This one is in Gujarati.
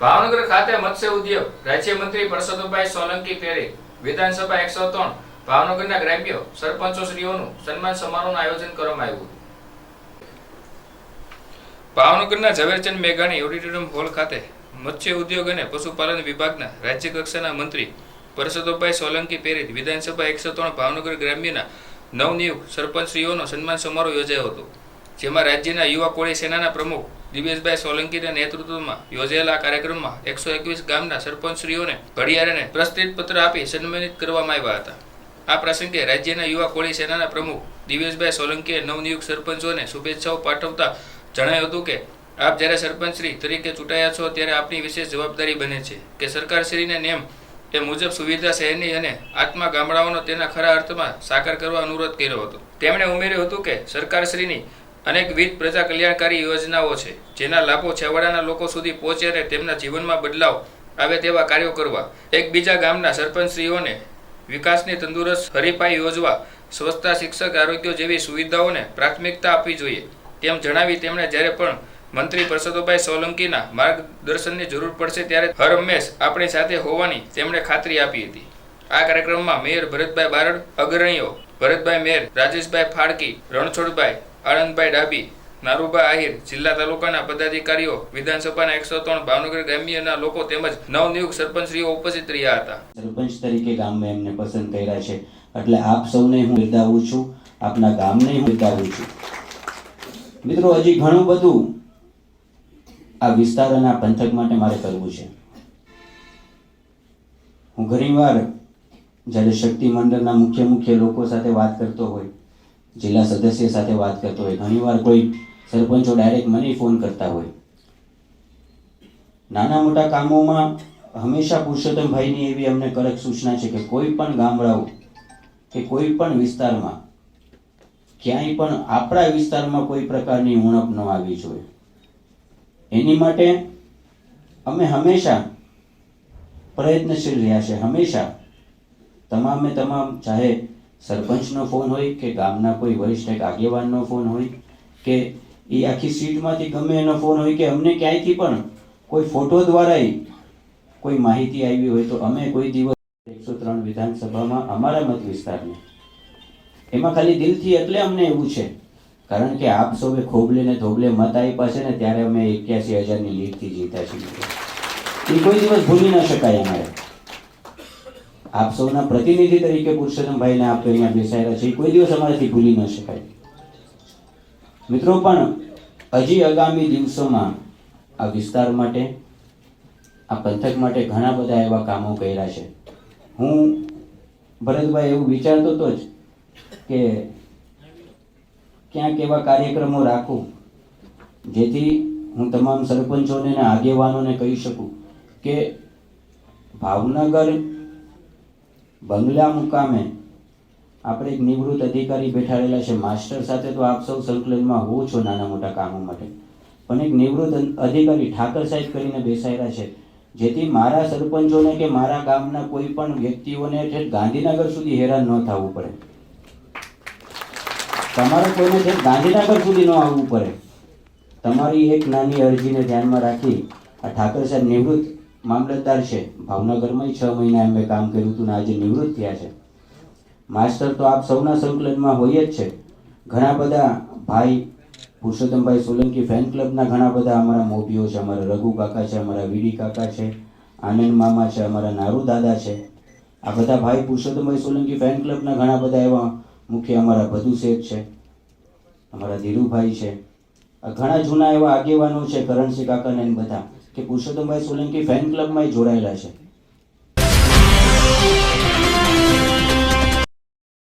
ભાવનગર ખાતે મત્સ્ય ઉદ્યોગ રાજ્યમંત્રી પરસોત્તમભાઈ સોલંકી પેરે વિધાનસભા એકસો ત્રણ ભાવનગરના ગ્રામ્ય સરપંચો શ્રીઓનું સન્માન સમારોહનું આયોજન કરવામાં આવ્યું ભાવનગરના ઝવેરચંદ મેઘાણી ઓડિટોરિયમ હોલ ખાતે મત્સ્ય ઉદ્યોગ અને પશુપાલન વિભાગના રાજ્ય કક્ષાના મંત્રી પરસોત્તમભાઈ સોલંકી પેરિત વિધાનસભા એકસો ત્રણ ભાવનગર ગ્રામ્યના નવનિયુક્ત સરપંચશ્રીઓનો સન્માન સમારોહ યોજાયો હતો. જેમાં રાજ્યના યુવા કોળી સેનાના પ્રમુખ દિવેશભાઈ સોલંકીના નેતૃત્વમાં યોજાયેલા આ કાર્યક્રમમાં એકસો એકવીસ ગામના સરપંચશ્રીઓને ઘડિયાળને પ્રસ્તુત પત્ર આપી સન્માનિત કરવામાં આવ્યા હતા. આ પ્રસંગે રાજ્યના યુવા કોળી સેનાના પ્રમુખ દિવેશભાઈ સોલંકીએ નવનિયુક્ત સરપંચોને શુભેચ્છાઓ પાઠવતા જણાવ્યું હતું કે, આપ જ્યારે સરપંચશ્રી તરીકે ચૂંટાયા છો ત્યારે આપની વિશેષ જવાબદારી બને છે કે સરકારશ્રીને નેમ એ મુજબ સુવિધા શહેરની અને આત્મા ગામડાઓનો તેના ખરા અર્થમાં સાકાર કરવા અનુરોધ કર્યો હતો. તેમણે ઉમેર્યું હતું કે, સરકારશ્રીની અનેકવિધ પ્રજા કલ્યાણકારી યોજનાઓ છે, જેના લાભો છેવાડાના લોકો સુધી પહોંચે અને તેમના જીવનમાં બદલાવ આવે તેવા કાર્યો કરવા. એકબીજા ગામના સરપંચશ્રીઓને વિકાસની તંદુરસ્ત હરીફાઈ યોજવા, સ્વચ્છતા શિક્ષક આરોગ્ય જેવી સુવિધાઓને પ્રાથમિકતા આપવી જોઈએ. તેમ જણાવી તેમણે જ્યારે પણ મંત્રી પરસોત્તમભાઈ સોલંકીના માર્ગદર્શનની જરૂર પડશે ત્યારે હર હંમેશ આપણી સાથે હોવાની તેમણે ખાતરી આપી હતી. આ કાર્યક્રમમાં મેયર ભરતભાઈ બારડ, અગ્રણીઓ ભરતભાઈ મેયર રાજેશભાઈ ફાળકી રણછોડભાઈ આનંદભાઈ ડાબી નારુભાઈ આહિર, જિલ્લા તાલુકાના પદાધિકારીઓ, વિધાનસભાના એકસો ત્રણ, ભાવનગર ગ્રામ્યના લોકો તેમજ નવનિયુક્ત સરપંચશ્રીઓ ઉપસ્થિત રહ્યા હતા. સરપંચ તરીકે ગામમાં એમને પસંદ કર્યા છે. એટલે આપ સૌને હું બિરદાવું છું, આપના ગામને હું બિરદાવું છું. મિત્રો, હજી ઘણું બધું આ વિસ્તાર અને આ પંથક માટે મારે કરવું છે. હું ઘણીવાર જ્યારે શક્તિ મંડળના મુખ્ય મુખ્ય લોકો સાથે વાત કરતો હોય જિલ્લા સદસ્ય સાથે વાત કરતો હોય. ઘણીવાર કોઈ સરપંચો ડાયરેક્ટ મને ફોન કરતા હોય. નાના મોટા કામોમાં હંમેશા પુરુષોત્તમભાઈની એવી અમને કડક સૂચના છે કે કોઈ પણ ગામડાઓ કે કોઈ પણ વિસ્તારમાં ક્યાંય પણ આપણા વિસ્તારમાં કોઈ પ્રકારની ઉણપ ન આવી જોઈએ. એની માટે અમે હંમેશા પ્રયત્નશીલ રહ્યા છે. હંમેશા તમામે તમામ ચાહે સરપંચનો ફોન હોય કે ગામના કોઈ વરિષ્ઠ આગેવાનનો ફોન હોય કે એ આખી સીટમાંથી ગમે એનો ફોન હોય કે અમને ક્યાંયથી પણ કોઈ ફોટો દ્વારા કોઈ માહિતી આવી હોય તો અમે કોઈ દિવસ એકસો ત્રણ વિધાનસભામાં અમારા મત વિસ્તારને. એમાં ખાલી દિલથી એટલે અમને એવું છે. કારણ કે આપ સૌએ ખોબલે ને ધોબલે મત આપ્યા છે ને ત્યારે અમે એક્યાસી હજારની લીડથી જીતા છીએ. એ કોઈ દિવસ ભૂલી ન શકાય અમારે. આપ સૌના પ્રતિનિધિ તરીકે પુરુષોત્તમભાઈને આપ અહીંયા બેસાયેલા છે. કોઈ દિવસ અમારાથી ભૂલી ન શકાય. મિત્રો, પણ હજી આગામી દિવસોમાં આ વિસ્તાર માટે, આ પંથક માટે ઘણા બધા એવા કામો કર્યા છે. હું ભરતભાઈ એવું વિચારતો હતો જ કે ક્યાંક એવા કાર્યક્રમો રાખું જેથી હું તમામ સરપંચોને આગેવાનોને કહી શકું કે ભાવનગર બંગલા મુકામે આપણે એક નિવૃત્ત અધિકારી બેઠાડેલા છે. માસ્ટર સાથે તો આપ સૌ સંકલનમાં હોવ છો નાના મોટા કામો માટે. પણ એક નિવૃત્ત અધિકારી ઠાકર સાહેબ કરીને બેસાયેલા છે. જેથી મારા સરપંચોને કે મારા ગામના કોઈ પણ વ્યક્તિઓને ઠેઠ ગાંધીનગર સુધી હેરાન ન થવું પડે. તમારે કોઈને ઠેઠ ગાંધીનગર સુધી ન આવવું પડે. તમારી એક નાની અરજીને ધ્યાનમાં રાખી આ ઠાકર સાહેબ નિવૃત્ત મામલતદાર છે. ભાવનગરમાં છ મહિના એમ કામ કર્યું હતું ને આજે નિવૃત્ત થયા છે. માસ્ટર તો આપ સૌના સંકલનમાં હોય જ છે. ઘણા બધા ભાઈ પુરુષોત્તમભાઈ સોલંકી ફેન ક્લબના ઘણા બધા અમારા મોભીઓ છે, અમારા રઘુ કાકા છે, અમારા વીડી કાકા છે, આનંદ મામા છે, અમારા નારુ દાદા છે. આ બધા ભાઈ પુરુષોત્તમભાઈ સોલંકી ફેન ક્લબના ઘણા બધા એવા મુખ્ય અમારા ભધુ શેઠ છે, અમારા ધીરુભાઈ છે. ઘણા જૂના એવા આગેવાનો છે, કરણસિંહ કાકાને બધા. કે પુરુષોત્તમભાઈ સોલંકી ફેન ક્લબમાં જોડાયેલા છે.